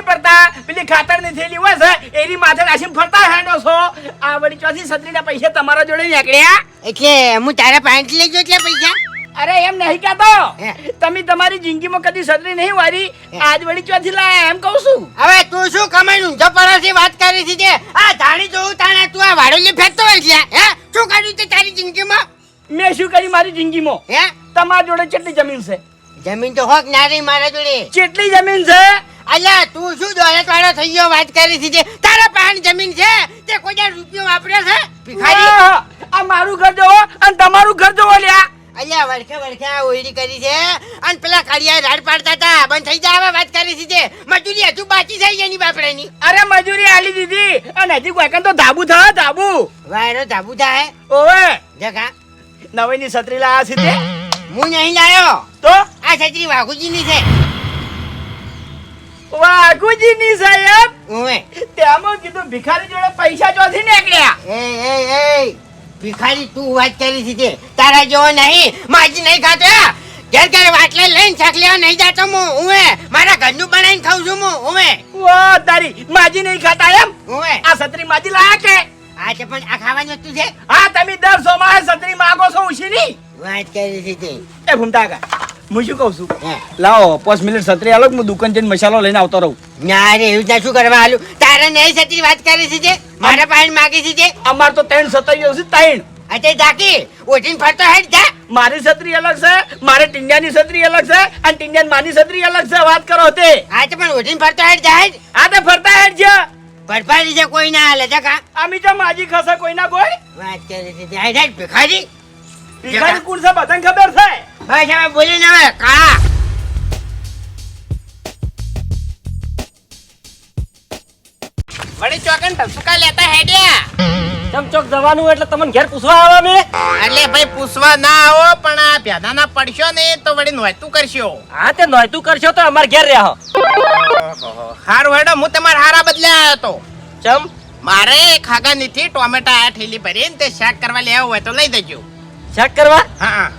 નહીં પડતા. પેલી ખાતરની થેલી હોય છે એની માથે નાસીને ફરતા હેડો છો. આ વળી ચોથી છત્રીના પૈસા તમારા જોડે નીકળ્યા. એટલે હું તારા પાંચ લેજો એટલે પૈસા? અરે એમ નહીં કહેતો. તમે તમારી જિંદગીમાં કદી છત્રી નહીં વારી. આજ વળી ચોથી લાયા એમ કહું છું. હવે તું શું કમાયું પડોશી વાત કરી છે આ ધાણી જોઉં તાણે તું આ વાડોલી ફેંકતો હોય છે. હે? શું કર્યું તે તારી જિંદગીમાં? મેં શું કર્યું મારી જિંદગીમાં? હે? તમારા જોડે કેટલી જમીન છે? જમીન તો હોક ના રહી મારા જોડે. કેટલી જમીન છે? અલ્યા તું શું દોલત વાળો થઈ ગયો વાત કરી છે જે તારા પાન જમીન છે તે કોઈ રૂપિયો વાપર્યો છે? ભિખારી? આ મારું ઘર જોવો અને તમારું ઘર જોવો લ્યા. અલ્યા વળખે આ ઓયડી કરી છે. અને પેલા કાળિયા રાડ પાડતા હતા. બંધ થઈ જાય વાત કરી છે મજૂરી હજુ બાકી થઈ એની બાપડાની. અરે મજૂરી આલી દીધી. અને હજી કોઈ તો ધાબુ થા ધાબુ. વાયરો ધાબુ થાય. ઓવે. જગા. નવીની છત્રી લાયા છે તે. હું નહીં લાયો. તો? આ છત્રી વાઘુજીની છે. વાઘુજીની સાહેબ. તેમાં કીધું ભિખારી જોડે પૈસા ચોથી નીકળ્યા. એ એ એ. ભિખારી તું વાત કરી છે તારા જેવો નહીં માજી નહીં ખાતો ઘેર ઘેર વાટલે લઈને શાક નહીં જાતો હું ઉવે. મારા ઘરનું બનાવીને ખાઉં છું હું ઉવે. ઓ તારી માજી નહીં ખાતા એમ? ઉવે. આ છત્રી માજી લાયા કે? આ છે પણ આ ખાવાની વસ્તુ છે? હા તમે દર સોમાહે છત્રી માગો છો ઉછીની? વાત કરી છે એ ભૂમતા કા હું શું કહું છું? લાવો પાંચ મિનિટ છત્રી આલો હું દુકાન જઈને મસાલો લઈને આવતો રહું? ના રે એવું ત્યાં શું કરવા આલું? તારે નહીં સત્રી વાત કરી છે મારા પાસે માગી છે અમાર તો ત્રણ સત્તરીઓ છે ત્રણ. અતે ડાકી ઓઠીને ફરતો હેડ જા. મારી છત્રી અલગ છે મારે ટિંડિયાની છત્રી અલગ છે અને ટિંડિયાની માની છત્રી અલગ છે વાત કરો તે. હા તો પણ ઓઠીને ફરતો હેડ જા આ તો ફરતા હેડ જા. પડપાડી છે કોઈ ના હાલે જકા આમી તો માજી ખસે કોઈ ના કોઈ? વાત કરી હેડ હેડ ભિખારી. ભિખારી કોણ છે બધાને ખબર છે? ભાઈ હવે બોલી ને હવે કા વળી ચોકન ટસુકા લેતા હેડ્યા? ચમચોક જવાનું એટલે તમને ઘેર પૂછવા આવા મે એટલે ભાઈ પૂછવા ના આવો પણ આ પ્યાદાના પડશો ને તો વળી નોયતું કરશો. હા તે નોયતું કરશો તો અમાર ઘેર રહ્યા હારું હેડો હું તમારા હારા બદલે આવ્યો તો. ચમ? મારે ખાગા નીથી ટોમેટા આ ઠેલી ભરીને તે શાક કરવા લેવો હોય તો લઈ દેજો. શાક કરવા? હા.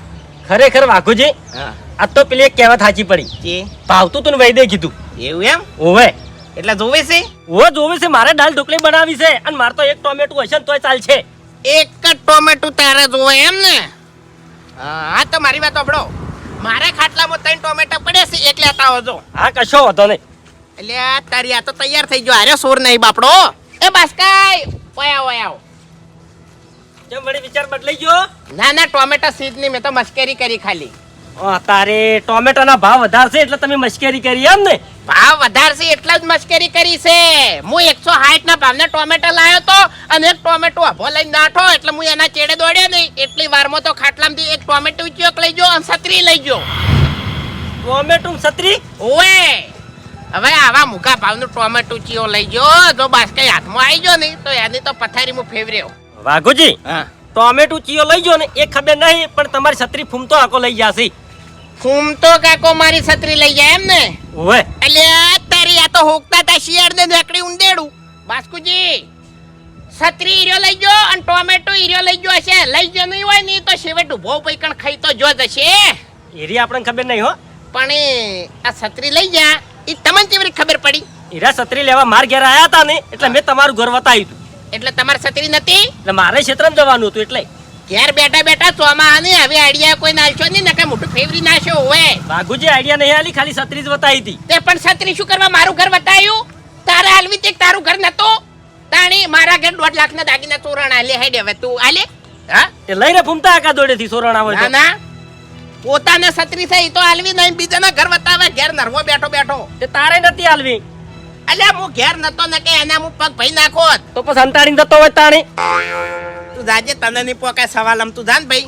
ખરેખર વાઘુજી હા. આ તો પેલી એક કહેવત સાચી પડી. કે? ભાવતું તું વૈદે કીધું. એવું એમ? ઓવે. એટલે જોવે છે? ઓ જોવે છે. મારે દાલ ઢોકળી બનાવી છે અને મારે તો એક ટોમેટું હશે ને તોય ચાલશે. એક જ ટોમેટું તારે જોવે એમ ને? હા તો મારી વાત સાંભળો. મારા ખાટલામાં ત્રણ ટોમેટા પડ્યા છે એક લેતા આવજો હા કશો હતો નહીં. એટલે તારી આ તો તૈયાર થઈ ગયો. આર્યો સોર નહીં બાપડો. એ બાસ્કાઈ ઓય ઓય કેમ વળી વિચાર બદલાઈ ગયો? ના ના ટોમેટા સીધ નહીં મેં તો મશ્કેરી કરી ખાલી. તારે ટોમેટોના ભાવ વધારશે એટલે તમે મશ્કરી કરી એમ ને? ભાવ વધારશે એટલે જ મસ્કરી કરી છે. હું એકસો સાઠ ના ભાવના ટોમેટો લાવ્યો તો અને એક ટોમેટો અભો લઈને નાઠો એટલે હું એના ચેડે દોડ્યો નહીં. એટલી વારમાં તો ખાટલામાંથી એક ટોમેટો ચોક લઈ ગયો અને છત્રી લઈ ગયો. ટોમેટો છત્રી? ઓએ હવે આવા મુકા ભાવનું ટોમેટો ચીઓ લઈ ગયો. જો બાસ્કાઈ હાથમાં આવી ગયો ને તો એની તો પથારી હું ફેવર્યો. વાઘુજી હા. ટોમેટું ચીયો લઈ જો ને એ ખબર નહીં પણ તમારી છત્રી ફૂમતો આખો લઈ જશે ફૂમતો કાકો મારી છત્રી લઈ જાય એમ ને ઓવે એટલે આ તારી આ તો હોકતા તા શિયાળ ને નકડી ઊંડેડું. બાસ્કુજી છત્રી હીરો લઈ ગયો અને ટોમેટો હીરો લઈ ગયો હશે. લઈ ગયો નહીં હોય નહીં તો શેવટ ઊભો પૈકણ ખાઈ તો જો જશે. એરી આપણને ખબર નહીં હો. પણ એ આ છત્રી લઈ જા એ તમને કેવી ખબર પડી? હીરા છત્રી લેવા માર ઘેર આયા હતા ને એટલે મેં તમારું ઘર વતાવ્યું હતું. એટલે તમારે છત્રી નથી? એટલે મારે ક્ષેત્રમાં જવાનું હતું એટલે. ઘેર બેઠા બેઠા ચોમાહાની હવે આઈડિયા કોઈ નાલશો નહીં નકે મોટું ફેવરી નાશો હોય. બાગુજી આઈડિયા નહીં આલી ખાલી છત્રી જ બતાવી હતી. તે પણ છત્રી શું કરવા મારું ઘર બતાવ્યું તારે હાલવી તે તારું ઘર નતો? તાણી મારા ઘર દોઢ લાખ ના દાગીના ચોરણ આલે હેડે હવે તું આલે. હા? એ લઈને ફૂમતા આકા દોડેથી ચોરણ આવે ના તો. ના પોતાને છત્રી થઈ તો હાલવી નહીં બીજાના ઘર બતાવે ઘેર નરવો બેઠો બેઠો. તે તારે નથી હાલવી. અલ્યા હું ઘેર નતો ને કે એના હું પગ ભઈ નાખો તો પછી અંતાડીને જતો હોય તાણી. તું જાજે તને ની પોકે સવાલ આમ તું જાન ભાઈ.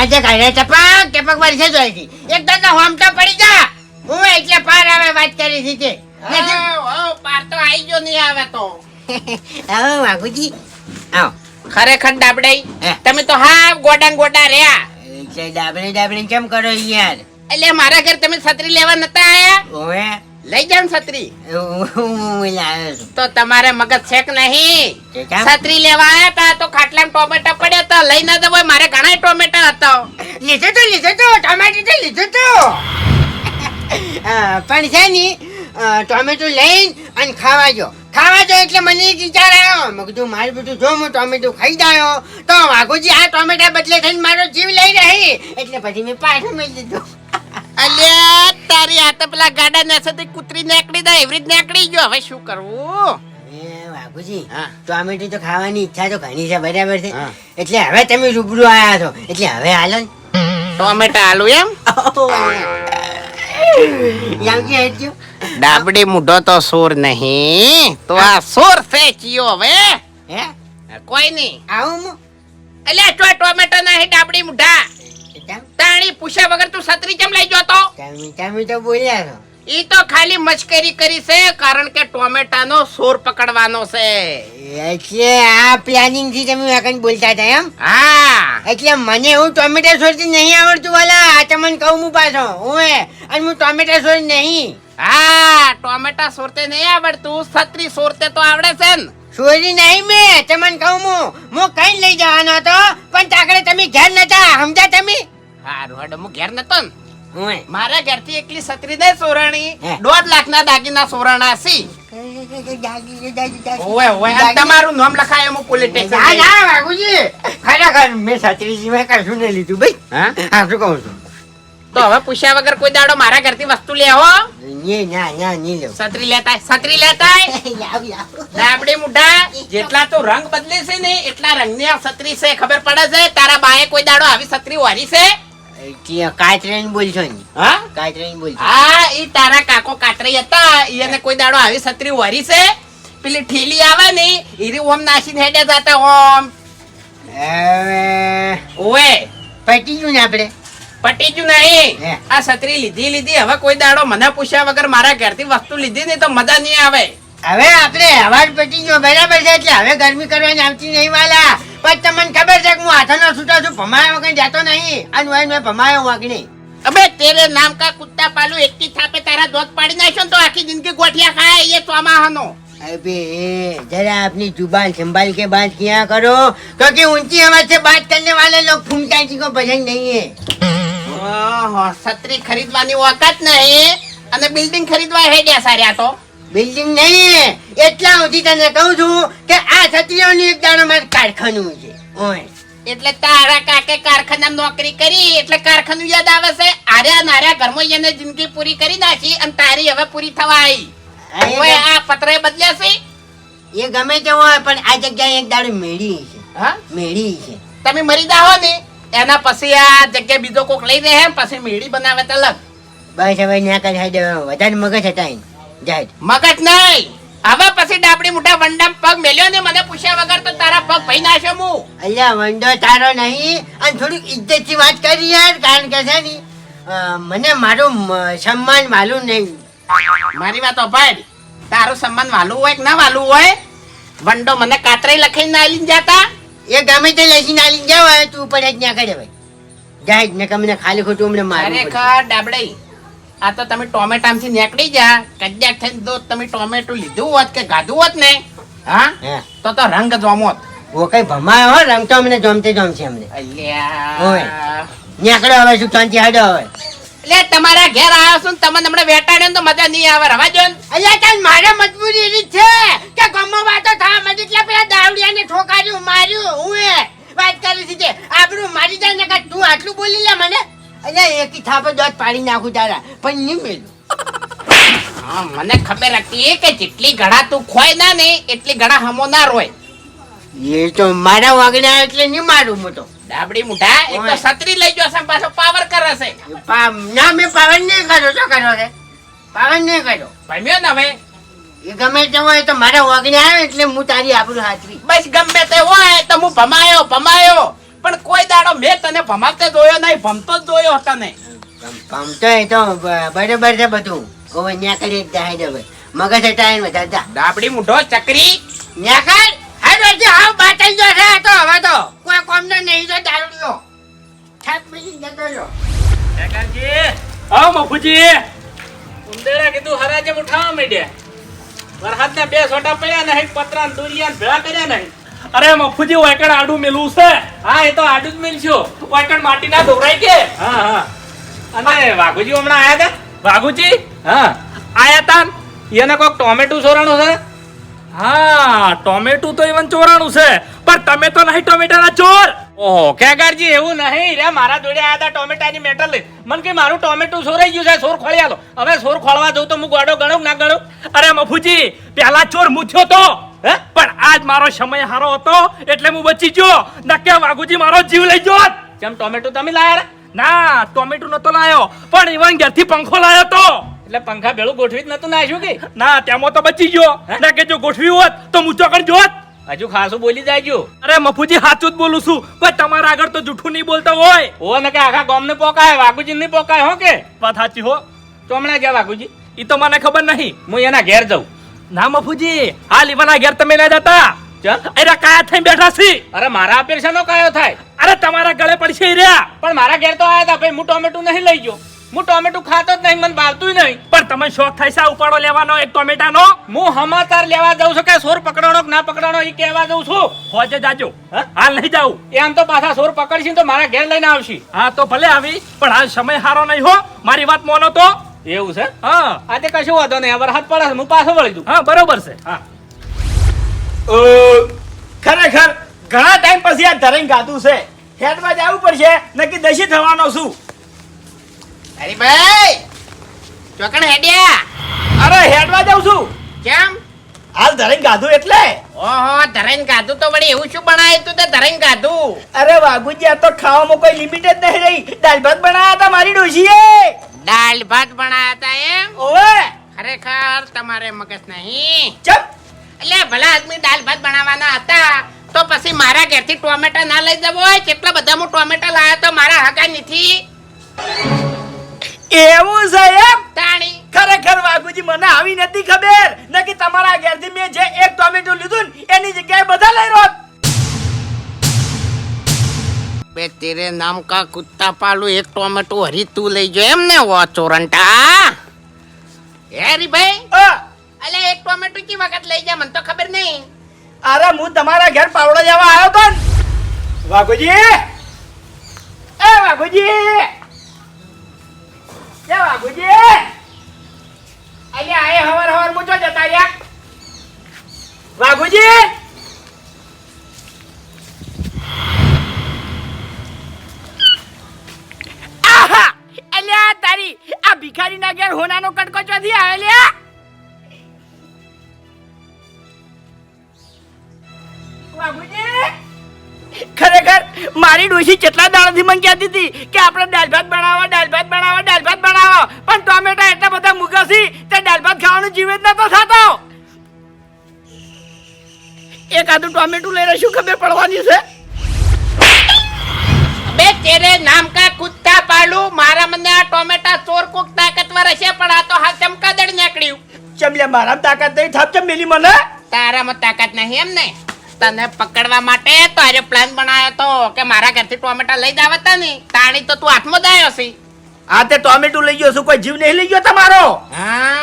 આજે કાઢે ટપક ટપક છે જોઈ હતી એક દાદા હોમટા પડી જા. હું એટલે પાર આવે વાત કરી છે તે? પાર તો આઈ ગયો નહીં આવે તો. આવો વાઘુજી આવો. ખરેખર ડાબડાઈ. તમે તો હા ગોડા ને ગોડા રહ્યા. ડાબડી ડાબડી કેમ કરો યાર? એટલે મારા ઘર તમે છત્રી લેવા નતા આયા? ઓવે. લઈ જાવ છત્રી. તો તમારે મગજ છેક નહીં. છત્રી લેવા આવ્યા હતા તો ખાટલામાં ટોમેટા પડ્યા હતા લઈ ના જવાય મારે ઘણા ટોમેટા હતા. લીધો તો લીધો તો ટોમેટો તો લીધો તો. પણ છે ને ટોમેટો લઈને અને ખાવા જો. ખાવા જો એટલે મને એક વિચાર આવ્યો. મેં કીધું મારું બધું જો હું ટોમેટો ખાઈ જાયો તો વાઘુજી આ ટોમેટા બદલે થઈને મારો જીવ લઈ રહી. એટલે પછી મેં પાછું મેં દીધું અલ્યા તારી આ તો પેલા ગાડા નેસેથી કૂતરી નેકડી દે એવી રીત નેકડી ગયો. હવે શું કરવું? એ વાઘુજી ટોમેટો તો ખાવાની ઈચ્છા તો ઘણી છે બરાબર છે. એટલે હવે તમે રૂબરૂ આયા છો. એટલે હવે હાલો ને. ટોમેટા એમ? યામજી હેડજો ડાબડી મુઢો તો સોર નહીં. તો આ સોર છે ચિયો હવે. હે? કોઈ નહીં. આવું અલ્યા ચો ટોમેટો નહીં ડાબડી મુઢા. તમ પૂછ્યા વગર તું છત્રી કેમ લઈ જતો તમે તમે તો બોલ્યા છો. ઈ તો ખાલી મશ્કરી કરી છે કારણ કે ટોમેટાનો સોર પકડવાનો છે. એટલે આ પ્લાનિંગથી તમે વાકણ બોલતા હતા એમ? હા. એટલે મને હું ટોમેટા થી નહીં આવડતું વાલા. આ તમને કહું હું પાછો. હું અને હું ટોમેટા સોર નહીં. હા ટોમેટા સોરતે નહીં આવડતું. છત્રી સોરતે તો આવડે છે ને. સોરી નહીં મેં તમને કહું હું. હું કઈ લઈ જવાનો હતો પણ તાકડે તમે ઘેર નતા. સમજ્યા તમે? હારું હેડો હું ઘેર નતો ને. હું મારા ઘરથી એકલી છત્રી નહીં સોરણી. હે. દોઢ લાખના દાગીના સોરણા સી. ઓવે ઓવે તમારું નામ લખાય એમ પોલીસ ના સ્ટેશન ના વાઘુજી. ખરેખર મેં છત્રીજી મેં કશું નહીં લીધું ભાઈ. હા? હા શું કહું છું? તો હવે પૂછ્યા વગર કોઈ દાડો મારા ઘરથી વસ્તુ લેવો ને લેતા ના લેતા આપડે મુઢા જેટલા તો રંગ બદલે છે ને એટલા રંગની આ છત્રી છે ખબર પડે છે? તારા બાએ કોઈ દાડો આવી છત્રી વારી છે? એટલે બોલશો ને હા? કાચરાઈને બોલશો હા ઈ તારા કાકો કાતરી હતા. એને કોઈ દાડો આવી છત્રી વરી છે. પેલી ઠેલી આવે ને ઈરી ઓમ નાસીને હેડે જાતા ઓમ. ઓએ પટી ગયું ને આપણે પટી જ નહીં. આ છત્રી લીધી લીધી. હવે કોઈ દાડો મને પૂછ્યા વગર મારા ઘરથી વસ્તુ લીધી ને તો મજા નહીં આવે. હવે આપણે અવાજ પટી ગયો. બરાબર છે? એટલે હવે ગરમી કરવાની આવતી નહીં વાલા. પણ તમને ખબર છે કે હું હાથોનો છૂટો છું ભમાયો વગર જાતો નહીં અને હવે મેં ભમાયો વાગણી અબે તેરે નામ કા કુત્તા પાલુ એકથી થાપે તારા દોત પાડી નાખ્યો ને તો આખી જિંદગી ગોઠિયા ખાય એ ચોમાહાનો अबे जरा अपनी जुबान संभाल के बात किया करो क्योंकि ऊंची आवाज से बात करने वाले लोग फूमता जी को पसंद नहीं है ઓહો, છત્રી ખરીદવાની ઓકાત નહીં અને બિલ્ડિંગ ખરીદવા હેડ્યા સાર્યા તો બિલ્ડિંગ નહીં. એટલા સુધી તને કહું છું કે આ છત્રીઓની એક દાડો મારે કારખાનું છે. એટલે તારા કાકે કારખાના નોકરી કરી એટલે કારખાનું યાદ આવે છે? આર્યા નાર્યા ઘરમાં એને જિંદગી પૂરી કરી નાખી અને તારી હવે પૂરી થવા આવી આ પતરે બદલ્યા છે? એ ગમે તે હોય પણ આ જગ્યાએ એક દાડો મેળી છે. હા? મેળી છે. તમે મરી જાઓ ને એના પછી આ જગ્યાએ બીજો કોક લઈ રહે પછી મેળી બનાવે તલક બસ હવે ન્યા કરી વધારે મગજ હતા જાય મગજ નહીં. હવે પછી ડાબડી મોટા વંડામ પગ મેલ્યો ને મને પૂછ્યા વગર તો તારા પગ ભાઈ નાખ્યો હું અલ્યા વંડો તારો નહીં. અને થોડુંક ઇજ્જતથી વાત કરી યાર કારણ કે છે ને મને મારું સન્માન માલુમ નહીં. મારી વાત ભાઈ તારું સન્માન વાલું હોય કે ના વાલું હોય? વંડો મને કાતરે લખીને ના લઈને જતા? એ ગમે તે લઈને ના લઈને જાવ તું પડે જ ના કરે ભાઈ જાય ને કમને ખાલી ખોટું અમને મારે ખા ખરેખર ડાબડી. આ તો તમે ટોમેટામાંથી નીકળી જા કદાચ થઈને દો તમે ટોમેટું લીધું હોત કે ગાધું હોત ને? હા? તો તો રંગ જોમોત ઓ કઈ ભમાયો હો રમતો અમને જોમતે જોમશે અમને. અલ્યા. નીકળો હવે શું શાંતિ હાડો હવે. એટલે તમારા ઘેર આવ્યો છું ને તમને હમણાં બેટાડ્યો ને તો મજા નહીં આવે રવા જો. અલ્યા ચાલ મારે મજબૂરી એવી છે કે ગમો વાતો થવા મને એટલે પેલા દાવડિયાને ઠોકાર્યું માર્યું હું એ વાત કરી છે તે આબરૂ મારી જાય ને તું આટલું બોલી લે મને. અલ્યા એકી થાપે દોત પાડી નાખું તારા. પણ નહીં મેલું હા, મને ખબર હતી કે જેટલી ઘડા તું ખોય ના ને એટલી ઘડા હમો ના રોય. એ તો મારા વાગણા એટલે નહીં મારું મોટો. ડાબડી મુઠા એક તો છત્રી લઈ જશે પાછો પાવર કરે છે. ના મેં પાવન નહીં કર્યો તો કર્યો છે? પાવન નહીં કર્યો ભમ્યો ને હવે? એ ગમે તે હોય તો મારા વાગણે આવે એટલે હું તારી આપણું હાથરી બસ ગમે તે હોય તો હું ભમાયો ભમાયો. પણ કોઈ દાડો મેં તને ભમાવતે જોયો નહીં ભમતો જ જોયો તને પમતો એ તો બરોબર છે બધું. કોઈ ન્યા કરી જાય દે મગજ હતા એને વધારતા ડાબડી મુઢો ચકરી. ન્યા કર હાલ જે હાવ બાટલ જો છે આ તો હવે તો. કોઈ કોમનો નહીં તો દારૂડિયો છાપ બીજી જતો રહ્યો. આવ મફુજી ઉંદેડા કીધું હરાજે ઉઠાવવા માંડ્યા. વરસાદના બે છોટા પડ્યા નહીં પતરા દુરિયા ભેળા કર્યા નહીં. અરે મફુજી વાયકણ આડું મેલું છે. હા એ તો આડું જ મેલશું. વાયકણ માટી ના દોરાય કે? હા હા. અને વાઘુજી હમણાં આયા હતા વાઘુજી? હા. આયા તા એને કોક ટોમેટું ચોરાણું છે? હા ટોમેટું તો even ચોરાણું છે. પણ તમે તો નહીં ટોમેટાના ચોર. ઓહો કેગારજી એવું નહીં. રે મારા જોડે આયા હતા ટોમેટાની મેટલ લઈ. મને કે મારું ટોમેટું સોરાઈ ગયું છે સોર ખોળી આલો. હવે સોર ખોળવા જઉં તો હું ગોડો ગણું ના ગણું? અરે મફુજી પહેલા ચોર હું તો. હે? પણ આજ મારો સમય હારો હતો એટલે હું બચી ગયો. નકે વાઘુજી મારો જીવ લઈ જોત કેમ ટોમેટો તમે લાયા ના ટોમેટું નતો લાયો પણ ઈવન ઘેરથી પંખો લાયો તો. એટલે પંખા ભેળું ગોઠવી જ નતું નાખ્યું કે? ના તેમાં તો બચી ગયો? ના કે જો ગોઠવ્યું હોત તો હું કર જોત. હજુ ખાસું બોલી જાય ગયું અરે મફુજી સાચું જ બોલું છું. પણ તમારા આગળ તો જૂઠું નહીં બોલતો હોય. ઓ ને કે આખા ગામને પોકાય વાઘુજી ને પોકાય હો કે? વાત સાચી હો. ચોમણા ગયા વાઘુજી? ઈ તો મને ખબર નહીં. હું એના ઘેર જઉં. ના મફુજી આ લીવાના ઘેર તમે ના જતા. અરે કાયા થઈ બેઠા છી. અરે મારા અપેક્ષાનો કાયો થાય? અરે તમારા ગળે પડશે રહ્યા. પણ મારા ઘેર તો આયા હતા ભાઈ હું ટોમેટું નહીં લઈ ગયો. હું ટોમેટું ખાતો જ નહીં મને ભાવતું નહીં. પણ તમે શોખ થાય છે આ ઉપાડો લેવાનો એક ટોમેટાનો? હું હમાતાર લેવા જાઉં છું કે સોર પકડવાનો કે ના પકડવાનો એ કહેવા જાઉં છું. હોજે જાજો. હે? હાલ નહીં જાવું એમ તો પાછા સોર પકડશે તો મારા ઘેર લઈને આવશે. હા તો ભલે આવી પણ હાલ સમય સારો નહીં હો. મારી વાત મોનો તો. એવું છે? હા. આજે કશું વાંધો નહીં. હવે હાથ પડે હું પાછો વળી દઉં. હા બરોબર છે. હા. ખરેખર ઘણા ટાઈમ પછી આ ધરાઈને ગાતું છે. હેડમાં જવું પડશે નક્કી દશી થવાનો છું. અરે ભાઈ ચોકણ હેડ્યા? અરે હેડમાં જાઉં છું. કેમ? હાલ ધરણ ગાધું એટલે. ઓહો ધરાઈને ગાધું તો વળી એવું શું બનાવ્યું તું તે ધરણ ગાધું? અરે વાઘુજી આ તો ખાવામાં કોઈ લિમિટ જ નહીં રહી. દાળ ભાત બનાવ્યા હતા મારી ડોશીએ. દાળ ભાત બનાયા હતા એમ? ઓય ખરેખર તમારે મગજ નહીં. ચપ! એટલે ભલા આદમી દાળ ભાત બનાવવાના હતા તો પછી મારા ઘેરથી ટોમેટા ના લઈ જવો હોય કેટલા બધા હું ટોમેટા લાવ્યો તો મારા હગા નથી. એવું છે એમ? તાણી. ખરેખર વાઘુજી મને આવી નથી ખબર. નકી તમારા ઘેરથી મેં જે એક ટોમેટો લીધું એની જગ્યાએ બધા લઈ રહ્યો બે તેરે નામ કા કુત્તા પાલું એક ટોમેટો હરી તું લઈ જો એમ ને વો ચોરંટા? હેરી ભાઈ? અલે એક ટોમેટો કી વખત લઈ જા મને તો ખબર નહીં. અરે હું તમારા ઘેર પાવડો જવા આવ્યો તો. વાઘુજી! એ વાઘુજી! એ વાઘુજી! અલ્યા આય હવાર હવાર મૂચો જતા રહ્યા. વાઘુજી! આ ના ઘેર હોનાનો કટકો ચોથી આવે ખરેખર મારી ડોશી કેટલા દાડાથી મને કહેતી હતી કે આપણે દાળ ભાત બનાવો, દાળ ભાત બનાવો, દાળ ભાત બનાવો. પણ ટોમેટા એટલા બધા મૂકાશી તે દાળ ભાત ખાવાનું જીવ જ નતો થતો. એક આદું ટોમેટું લઈને શું ખબર પડવાની છે? બે તેરે નામ કા કુત્તા પાલું મારા મને આ ટોમેટા તાકતવર હશે પણ આ તો હાલ ચમકાદડ નીકળ્યું. ચમલે મારા તાકાત નહીં થાપ ચમ મેલી મને. તારામાં તાકાત નહીં એમ ને? તને પકડવા માટે તો આજે પ્લાન બનાવ્યો તો કે મારા ઘરથી ટોમેટા લઈ તા નહીં તાણી તો તું હાથમાં દાયો છે. આ તે ટોમેટું લઈ ગયો છું કોઈ જીવ નહીં લઈ ગયો તમારો?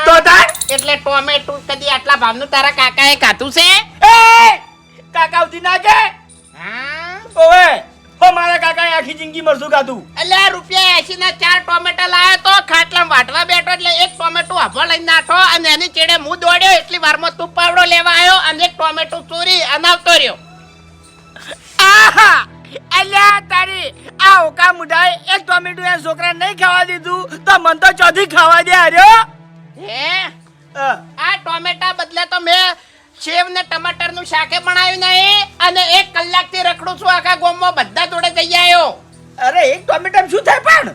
તો તાર? એટલે ટોમેટું કદી આટલા ભાવનું તારા કાકાએ ખાધું છે? એ! કાકા ઉધી ના કે? હા. ઓએ મારા કાકા આખી જિંદગી મરસું ખાધું. એટલે આ રૂપિયા એસી ના ચાર ટોમેટા લાવ્યો તો ખાટલા વાટવા બેઠો એટલે એક ટોમેટો હભો લઈને નાખો અને એની ચેડે હું દોડ્યો એટલી વારમાં તું પાવડો લેવા આવ્યો અને એક ટોમેટો ચોરી અને આવતો રહ્યો. આહા! અલ્યા તારી આ ઓકા મુઢાએ એક ટોમેટો એ છોકરા નહીં ખાવા દીધું? તો મન તો ચોથી ખાવા દે આર્યો હે? આ ટોમેટા બદલે તો મેં સેવ ને ટમાટરનું શાકે બનાવ્યું નહીં અને એક કલાકથી રખડું છું આખા ગોમમાં બધા જોડે જઈ આવ્યો અરે એક ટોમેટા શું થાય પણ?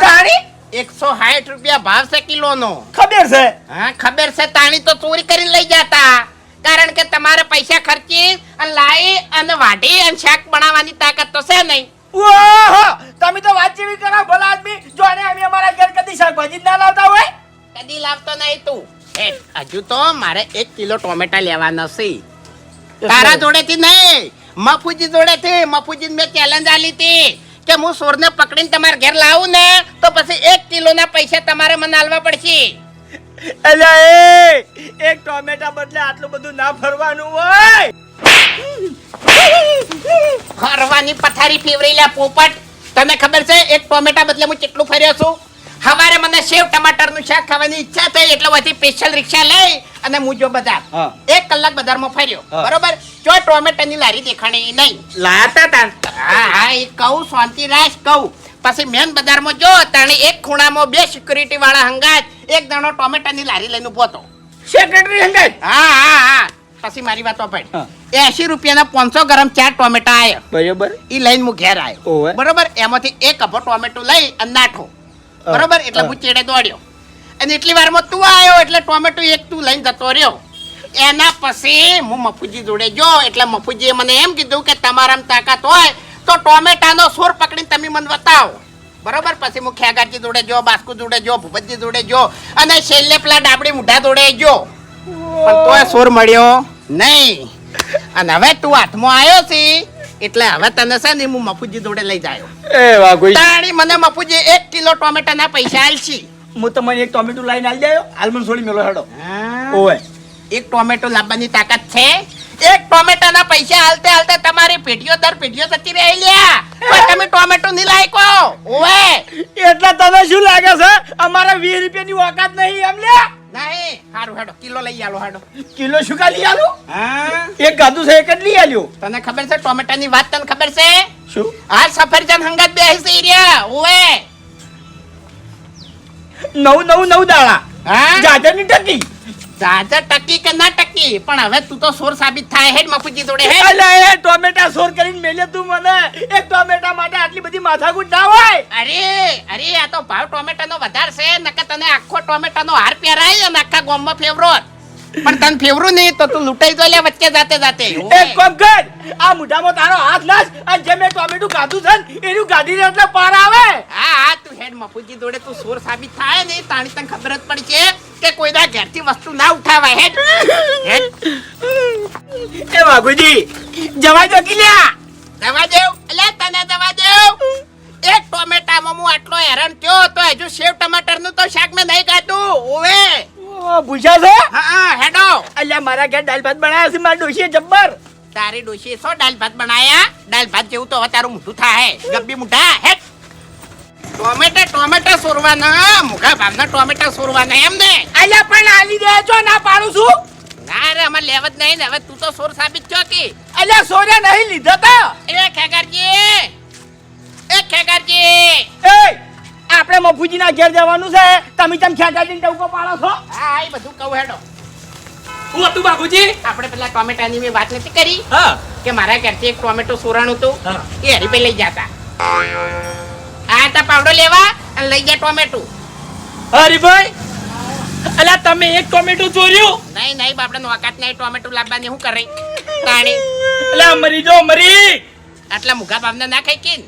તાણી? એકસો સાઠ રૂપિયા ભાવ છે કિલો નો ખબર છે? હા ખબર છે. તાણી તો ચોરી કરીને લઈ જતા. કારણ કે તમારે પૈસા ખર્ચી અને લાવી અને વાઢી અને શાક બનાવવાની તાકાત તો છે નહીં. ઓહો! તમે તો વાત જેવી કરો ભલા આદમી. જો આને અમે અમારા ઘર કદી શાકભાજી ના લાવતા હોય? કદી લાવતો નહીં તું. એ, હજુ તો મારે એક કિલો ટોમેટા લેવાના છે. તારા જોડેથી નહીં. મફુજી જોડેથી. મફુજી મેં ચેલેન્જ આલી હતી કે હું સોરને પકડીને તમારા ઘેર લાવું ને તો પછી એક કિલોના પૈસા તમારે મને આલવા પડશે. એટલે એ એક ટોમેટા બદલે આટલું બધું ના ફરવાનું હોય. ફરવાની પથારી ફેવરેલા પોપટ. તને ખબર છે એક ટોમેટા બદલે હું કેટલું ફર્યો છું? સવારે મને સેવ ટમાટરનું શાક ખાવાની ઈચ્છા થઈ એટલે વધી સ્પેશિયલ રિક્ષા લઈ અને હું જો બજાર એક કલાક બજારમાં ફર્યો. બરોબર? જો ટોમેટાની લારી દેખાણી નહીં. લાતા તા હા હા એ કહું શાંતિ રાજ કહું. પછી મેન બજારમાં જો તાણે એક ખૂણામાં બે સિક્યુરિટી વાળા હંગાત એક દાણો ટોમેટાની લારી લઈને હતો. સેક્રેટરી હંગાત? હા હા હા. પછી મારી વાત. પડ. એસી રૂપિયાના પાંચસો ગ્રામ ચાર ટોમેટા આવ્યા બરાબર. એ લઈને હું ઘેર આવ્યો બરોબર? એમાંથી એક અભો ટોમેટો લઈ અને નાખો. બરોબર? એટલે હા. ચેડે દોડ્યો. અને એટલી વારમાં તું આવ્યો એટલે ટોમેટો એક તું લઈને જતો રહ્યો. એના પછી હું મફુજી જોડે જો એટલે મફુજીએ મને એમ કીધું કે તમારામાં તાકાત હોય તો ટોમેટાનો સોર પકડીને તમે મને બતાવો બરોબર? પછી હું ખેગારજી જોડે જો બાસ્કુ જોડે જો ભૂપતજી જોડે જો અને છેલ્લે પેલા ડાબડી મુઢા જોડે જો પણ તોય સોર મળ્યો નહીં. અને હવે તું હાથમાં આવ્યો છે. એટલે હવે તને છે ને હું મફુજી જોડે લઈ જાયો. એ વાઘોઈ તાણી મને મફુજી એક કિલો ટોમેટાના પૈસા આલશી. હું તમને એક ટોમેટો લઈને આલી દેયો હાલ સોળી મેલો હેડો. ઓય એક ટોમેટો લાવવાની તાકાત છે. એક ટોમેટાના પૈસા હાલતે હાલતે તમારી પેઢીઓ દર પેઢીઓ થતી રહી લ્યા. પણ તમે ટોમેટો નહીં લાયકો. ઓવે. એટલે તને શું લાગે છે? અમારે વીસ રૂપિયાની ઓકાત નહીં એમ લે નહીં. હારું હેડો કિલો લઈ આલો હેડો. કિલો શું કાલી આલું? હા? એક ગાધું છે એક જ લઈ આલ્યો. તને ખબર છે ટોમેટાની વાત તને ખબર છે? શું? આ સફરજન હંગાત બેસી રહ્યા ઓવે નવ નવ નવ દાળા હા? ગાજરની ટકી. જાજા ટકી કે ના ટકી? પણ હવે તું તો સોર સાબિત થાય હેડ મફુજી જોડે હે અલે એ ટોમેટા સોર કરીને મેલે તું મને. એક ટોમેટા માટે આટલી બધી માથાકૂટ ના હોય. અરે અરે આ તો ભાવ ટોમેટાનો વધારે છે. નકર તને આખો ટોમેટાનો હાર પહેરાય અને આખા ગોમમાં ફેવરો પણ તને ફેવરું નહીં તો તું લૂંટાઈ તો લે વચ્ચે જાતે જાતે. એક કામ કર. આ મુઢામાં તારો હાથ નાખ અને જે મેં ટોમેટું કાધું છે ને એનું ગાડી એટલે પાર આવે. હા હા તું હેડ મફુજી જોડે તું સોર સાબિત થાય ને તાણી તને ખબર જ પડશે કે કોઈના ઘેરથી વસ્તુ ના ઉઠાવાય. હેડ. હેડ. એ વાઘુજી જવા દો કિલ્યા દવા દેવ એટલે તને દવા દેવ એક ટોમેટામાં હું આટલો હેરાન થયો તો હજુ સેવ ટમાટરનું તો શાક મેં નહીં ખાધું. ઓવે. ઓ, છે? હા હેડો. અલ્યા મારા ઘેર દાલ ભાત બનાવ્યા છે મારા ડોશીએ જબ્બર. તારી ડોશી સો દાલ ભાત બનાયા? દાલ ભાત જેવું તો હવે તારું મોઢું થાય ગબ્બી મોઢા હે ટોમેટા ટોમેટા સોરવાના મુખા ભાવના ટોમેટા સોરવાના એમ ને? અલ્યા પણ આલી દે છો ના પાડું છું. ના રે અમાર લેવ જ નહીં ને હવે તું તો સોર સાબિત છો કે. અલ્યા સોરે નહીં લીધો તો. એ ખેગારજી એ ખેગારજી. એ આપણે મફુજીના ઘેર જવાનું છે. તમે તેમ ખેંચાડીને ટવકો પાડો છો. હા એ બધું કહું હેડો. હું હતું બાપુજી આપણે પેલા ટોમેટાની મેં વાત નથી કરી? હા. કે મારા ઘરથી એક ટોમેટો સોરણ હતું. હા. એ હરીભાઈ લઈ જતા. આ તા પાવડો લેવા અને લઈ ગયા ટોમેટો. હરીભાઈ અલા તમે એક ટોમેટો ચોર્યું? નહીં નહીં બાપડે નોકાત નહીં ટોમેટો લાવવાની શું કરે? તાણી. અલા મરી જો મરી. આટલા મુઘા ભાવના ના ખાઈ કિન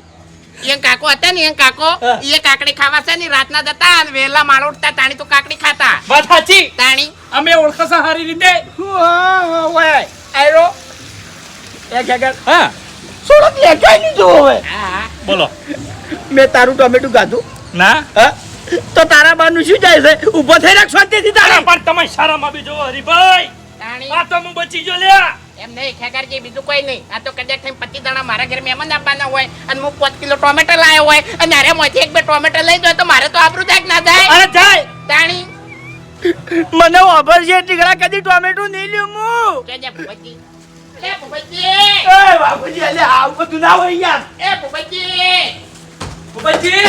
એ કાકો હતા ને એ કાકો એ કાકડી ખાવા છે ને રાતના જતા અને વેલા માળ ઉઠતા તાણી તો કાકડી ખાતા. વાત સાચી? તાણી? અમે ઓળખા સારી રીતે. ઓય આયરો. એ ખેગર હા. સોડો દેખાય નહીં જો હવે. બોલો. મેં તારું ટોમેટું ગાધું. ના? હા. તો તારા બાનું શું જાય છે? ઊભો થઈ રાખ શાંતિથી તારા. પણ તમે શરમ આવી જો હરીભાઈ. તાણી? આ તો હું બચી જો લ્યા. એમ નહીં ખેગારજી બીજું કોઈ નહીં. આ તો કદાચ થઈને પચીસ દાણા મારા ઘરે મહેમાન આપવાના હોય અને હું પાંચ કિલો ટોમેટો લાવ્યો હોય અને અરે મોથી એક બે ટોમેટો લઈ જાય તો મારે તો આબરૂ થાય ના થાય અરે થાય તાણી મને ઓફર છે ટીકડા કદી ટોમેટો નહીં લ્યો હું. કે જે ભૂપતજી? એ ભૂપતજી! એ બાપુજી અલે આવું બધું ના હોય યાર. એ ભૂપતજી! ભૂપતજી!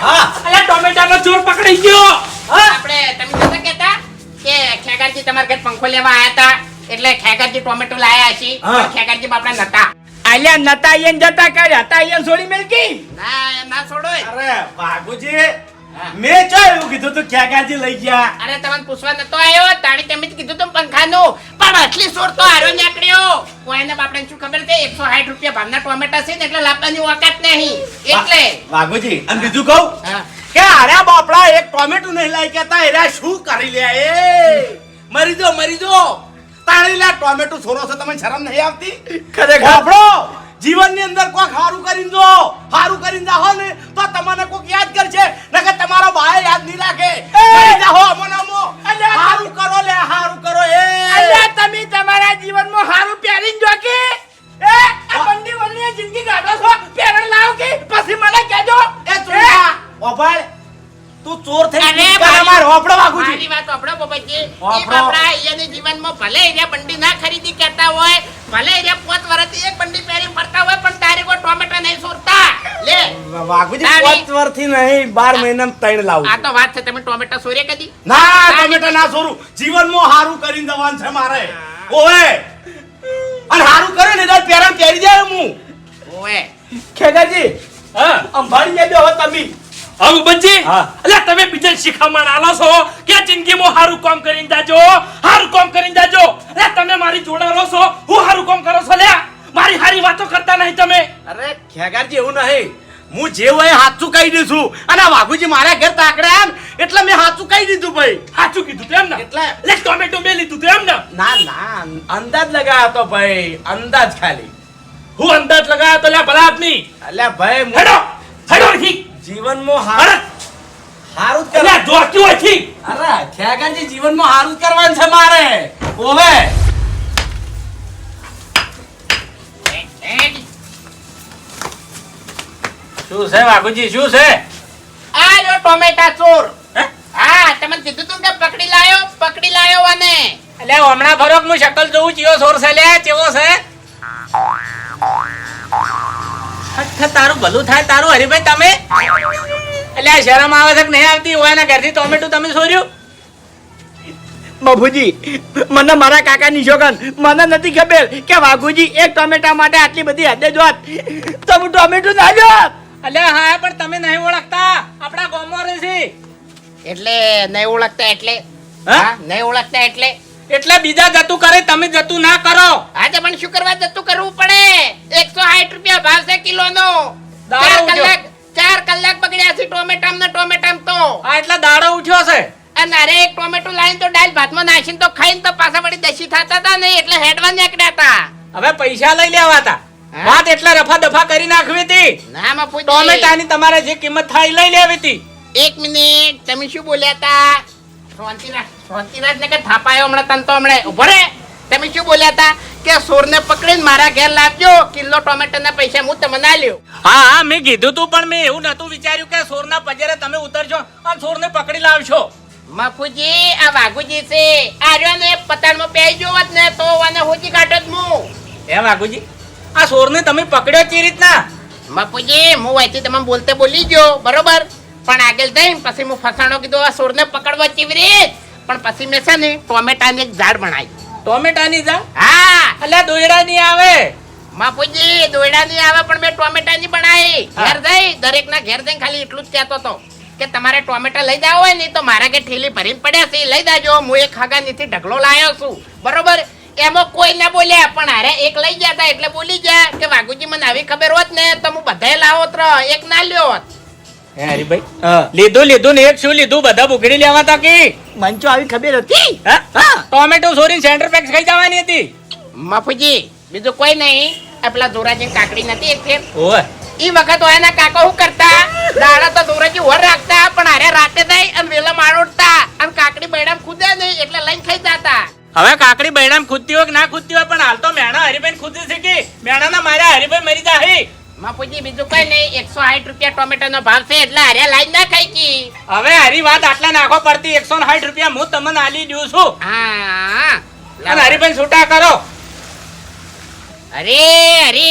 હા. અલ્યા ટોમેટાનો ચોર પકડી ગયો. આપણે તમે કેતા કે ખેગારજી તમારા ઘર પંખો લેવા આયા હતા? એટલે ખેગારજી ટોમેટો લાયા છે. હા. બાપડા નતા. આલ્યા નતા ઈયન જતા કરે હતા ઈયન છોડી મેલકી? ના ના છોડો અરે બાગુજી મેં ચા એવું કીધું તું ક્યાંકાજી લઈ ગયા? અરે તમને પૂછવા નતો આવ્યો તાણી તમે જ કીધું તું પંખાનું. પણ આટલી સોર તો હારો નીકળ્યો. કોઈને બાપડે શું ખબર છે એકસો સાઠ રૂપિયા ભાવના ટોમેટા છે ને એટલે લાવવાની ઓકાત નહીં. એટલે. વાઘુજી અને બીજું કહું? કે અરે બાપડા એક ટોમેટો નહીં લાઈ કેતા એરા શું કરી લે એ? મરી જો મરી જો તાણી લે ટોમેટો છોરો છો તમને શરમ નહીં આવતી? ખરેખર? બાપડો જીવનની અંદર કોક હારું કરીને જો હારું કરીને જાહો ને તો તમને કોક યાદ કરશે નકર તમારો ભાઈ યાદ નહીં રાખે. જાહો અમોને અમો. હારું કરો લે હારું કરો એ! અલ્યા તમે તમારા જીવનમાં હારું પહેરીને જો કે? એ આ વલ્લીએ જિંદગી ગાડો છો. પહેરણ લાવ કે? પછી મને કહેજો. એ ચોરા ઓભાળ. તું ચોર અરે કર અમાર વાગુ છે. મારી વાત બાબાજી. ઈ વાપરો. બાપડા અહીંયાની જીવનમાં ભલે એને બંડી ના ખરીદી કરતા હોય ભલે એને પાંચ વર્ષથી એક બંડી પહેરી ફરતા હોય પણ તારી કોઈ ટોમેટો નહીં સોરતા. લે. વાગુજી પાંચ વર્ષથી નહીં 12 મહિનામાં ત્રણ લાવું આ તો વાત છે તમે ટોમેટો સોરે કદી? ના ટોમેટા ના છોરું જીવનમાં હારું કરીને દવાન છે મારે. ઓએ અને હારું કરે ને એટલે પેરણ પહેરી જાય હું. ઓએ ખેગાજી હા? અંભાળી જાય હવે તમે. હવે બચ્ચી હા. એટલે તમે બીજા શિખામણ આલો છો? કે જિંદગીમાં હારું કામ કરીને જાજો? હારું કામ કરીને જાજો. એટલે તમે મારી જોડે રહો છો? હું હારું કામ કરો છો? લ્યા મારી હારી વાતો કરતા નહીં તમે. અરે ખેગારજી એવું નહીં. હું જે હોય હાચું કહી છું. અને વાઘુજી મારા ઘર તાકડે એમ એટલે મેં હાચું કહી દીધું ભાઈ. સાચું કીધું તેમ ને? એટલે- એટલે ટોમેટો મેં લીધું તેમ ને? ના ના અંદાજ લગાયો તો ભાઈ અંદાજ ખાલી. હું અંદાજ લગાવ્યો તો લ્યા ભલા આદમી. અલ્યા ભાઈ હું હેડો હેડો અહીંથી. જીવનમાં હારું હારું જ એટલે કરવા. જોક્યું અહીંથી. અરે ખેગારજી જીવનમાં હારું જ કરવાનું છે મારે. શું છે વાઘુજી શું છે? આ જો ટોમેટા ચોર. હે? હા તમે કીધું તું કે પકડી લાયો પકડી લાયો અને એટલે હમણાં ફરક હું શકલ જોઉં ચિયો સોર છે લે ચેવો છે? અચ્છા, તારું ભલું થાય તારું હરીભાઈ તમે? એટલે આ શરમ આવે છે કે નહીં આવતી? હોય ને ઘરથી ટોમેટો તમે સોર્યું? બાબુજી મને મારા કાકા ની શોગન મને નથી ખબર કે વાઘુજી એક ટોમેટા માટે આટલી બધી હદે જોત તો હું ટોમેટો ના જોત. એટલે હા પણ તમે નહીં ઓળખતા. આપણા ગામમાં રહે છે એટલે નહીં ઓળખતા એટલે? હા નહીં ઓળખતા એટલે? એટલે બીજા જતું કરે તમે જતું ના કરો. આજે પણ શું કરવા જતું કરવું પડે. એકસો સાઠ રૂપિયા ભાવ છે કિલો નો ચાર કલાક ચાર કલાક બગડ્યા છે ટોમેટામ ને ટોમેટામ તો. આ એટલે દાડો ઉઠ્યો છે. અને અરે એક ટોમેટો લાવીને તો ડાલ ભાતમાં નાખીને તો ખાઈને તો પાછા વળી દસી થતા હતા નહીં એટલે હેડવા નીકળ્યા હતા. હવે પૈસા લઈ લેવા હતા? વાત એટલે રફા દફા કરી નાખવી હતી. ના માં પૂછી. ટોમેટાની તમારે જે કિંમત થાય લઈ લેવી હતી. એક મિનિટ તમે શું બોલ્યા હતા? શાંતિરાજ શાંતિરાજ ને કે થાપાયો હમણાં તન તો હમણાં ઊભો રે તમે શું બોલ્યા હતા? કે સોરને પકડીને મારા ઘેર લાવજો. કિલો ટોમેટોના પૈસા હું તમને આલ્યો હા હા મેં કીધું તું પણ મેં એવું નતું વિચાર્યું કે સોરના પજરે તમે ઉતરજો અને સોરને પકડી લાવશો. મફુજી આ વાઘુજી છે. આર્યો ને પતાળમાં પહેરી જોવત ને તો અને હોજી કાઢો જ હું એ વાઘુજી આ સોરને તમે પકડ્યો ચી રીતના? મફુજી હું વાંચી તમે બોલતે બોલી ગયો બરોબર? પણ આગળ જઈને પછી હું ફસાણો કીધું આ સોરને પકડવા ચીવી રીત? પણ પછી મેં છે ને ટોમેટાની એક ઝાડ બનાવી. ટોમેટાની ઝાડ? હા. અલ્યા દોયડા ની આવે. બાપુજી દોયડા ની આવે પણ મેં ટોમેટા ની બનાવી. ઘેર જઈ દરેક ના ઘેર જઈને ખાલી એટલું જ કહેતો હતો કે તમારે ટોમેટા લઈ જાવ હોય ને તો મારા કે ઠેલી ભરીને પડ્યા છે લઈ જાજો. હું એક ખાગા નીચે ઢગલો લાયો છું. બરોબર? એમાં કોઈ ના બોલ્યા પણ અરે એક લઈ ગયા હતા એટલે બોલી ગયા કે વાઘુજી મને આવી ખબર હોત ને તો હું બધાય લાવો ત્ર એક ના લ્યો હોત. હે. હરીભાઈ લીધું લીધું ને એક શું લીધું? બધા બુગડી લેવા તા કે? મને આવી ખબર હતી. હા? હા. ટોમેટો સોરી સેન્ટર પેક્સ ખાઈ જવાની હતી. મફુજી બીજું કોઈ નહીં. આ પેલા ધોરાજી કાકડી નથી એક ફેર. ઓય ઈ વખત હોય એના કાકા શું કરતા? દાડા તો ધોરાજી વર રાખતા પણ હારે રાતે થાય અને વેલા મારોડતા અને કાકડી બૈડામ ખુદે નહીં એટલે લઈને ખાઈ જતા. હવે કાકડી બૈડામ ખુદતી હોય કે ના ખુદતી હોય પણ હાલ તો મેણા હરીભાઈ ખુદી છે કે? મેણાના મારા હરીભાઈ મરી જાય માપુજી બીજું કઈ નહીં. એકસો સાઠ રૂપિયા ટોમેટો નો ભાવ છે એટલે હારે લાઈન ના ખાઈ કી. હવે હરી વાત આટલા નાખો પડતી એકસો સાઠ રૂપિયા હું તમને આલી દઉં છું. હા. અને હરીભાઈ છૂટા કરો. અરે અરે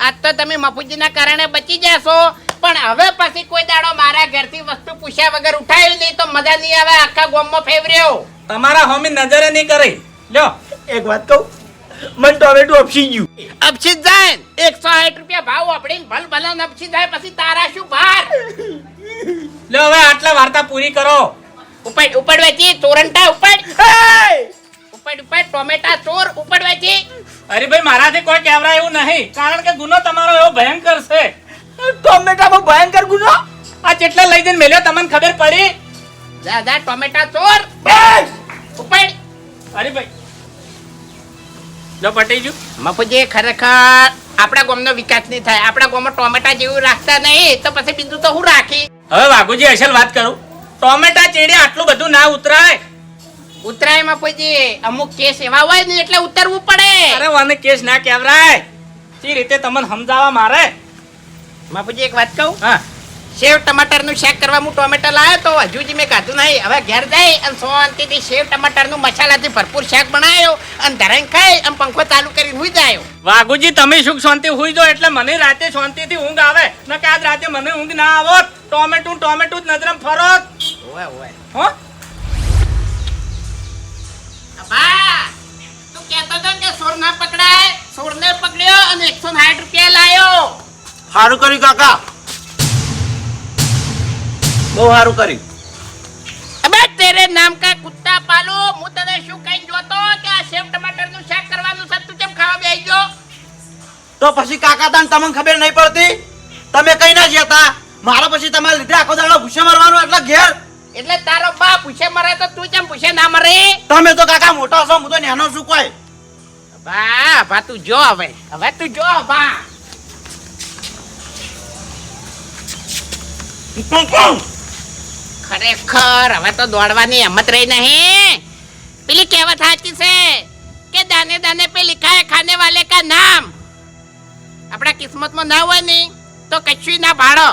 આજ તો તમે મફુજીના કારણે બચી જશો. પણ હવે પછી કોઈ દાડો મારા ઘરથી વસ્તુ પૂછ્યા વગર ઉઠાવી નહીં તો મજા નહીં આવે. આખા ગામમાં ફેવર્યો. તમારા હોમી નજરે નહીં કરી લ્યો. એક વાત કહું મને ટોમેટો અપસી ગયું. અપસી જાય એકસો સાઠ રૂપિયા ભાવ આપડીને ભલ ભલન અપસી જાય પછી તારા શું ભાર? લો હવે આટલા વાર્તા પૂરી કરો. ઉપડ ઉપડ વેચી ચોરંટા ઉપડ. ઉપડ ઉપડ ટોમેટા ચોર ઉપડ વેચી હરીભાઈ મારાથી કોઈ કહેવરા એવું નહીં. કારણ કે ગુનો તમારો એવો ભયંકર છે. ટોમેટામાં ભયંકર ગુનો? આ કેટલા લઈ જઈને મેલ્યો તમને ખબર પડી? દાદા ટોમેટા ચોર. ઉપડ. અરે હરીભાઈ લો પટી ગયું મફુજી ખરેખર આપણા ગામનો વિકાસ નહીં થાય. આપણા ગામમાં ટોમેટા જેવું રાખતા નહીં તો પછી બીજું તો હું રાખી. હવે વાઘુજી અસલ વાત કરું. ટોમેટા ચેડે આટલું બધું ના ઉતરાય. ઉતરાય મફુજી. અમુક કેસ એવા હોય ને એટલે ઉતરવું પડે. અરે વાને કેસ ના કહેવરાય તે રીતે તમને સમજાવવા મારે? મફુજી એક વાત કહું? હા. સેવ ટમાટરનું શાક કરવા હું ટોમેટો લાવ્યો તો હજુ જ મેં ખાધું નહીં. હવે ઘેર જાય અને શાંતિથી સેવ ટમાટરનું મસાલાથી ભરપૂર શાક બનાવ્યો અને ધરાઈને ખાઈ અને પંખો ચાલુ કરી હુઈ જાય. વાઘુજી તમે સુખ શાંતિ હુઈ જો એટલે મને રાતે શાંતિથી ઊંઘ આવે. ન કે આજ રાતે મને ઊંઘ ના આવો ટોમેટું ટોમેટું જ નજરમ ફરોત. ઓવે ઓવે. હો? અબા તું કહેતો હતો કે સોર ના પકડાય. સોરને પકડ્યો અને એકસો સાઠ રૂપિયા લાયો. સારું કર્યું કાકા. બહુ સારું કર્યું. અબે તેરે નામ કા કુત્તા પાલો હું તને શું કઈ જોતો કે આ સેવ ટમાટરનું શાક કરવાનું છે તું કેમ ખાવા બેસી ગયો? તો પછી કાકા તાન તમને ખબર નહીં પડતી? તમે કઈ ના જતા મારા પછી તમારે લીધે આખો દાડો ભૂસે મારવાનો એટલે ઘેર. એટલે તારો બા પૂછે મરે તો તું કેમ પૂછે ના મરે? તમે તો કાકા મોટા છો હું તો નાનો છું કોઈ. બા બા તું જો હવે. હવે તું જો બા. ખરેખર, હવે તો દોડવાની હિંમત રહી નહીં. પેલી કહેવત સાચી છે કે દાને દાને પે લિખા હે ખાને વાલે કા નામ. આપણા કિસ્મતમાં ના હોય ને, તો કશું ના ભાડો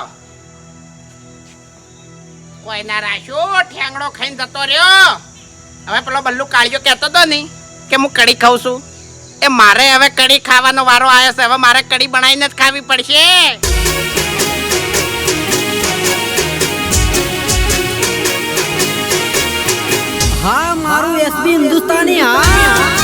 કોઈના રાશો ઠેંગડો ખાઈને જતો રહ્યો. હવે પેલો બલ્લુ કાળિયો કહેતો હતો ને કે હું કઢી ખાઉં છું. એ મારે હવે કઢી ખાવાનો વારો આવ્યો છે. હવે મારે કઢી બનાવીને જ ખાવી પડશે. এস হিন্দুস্তানি হ্যাঁ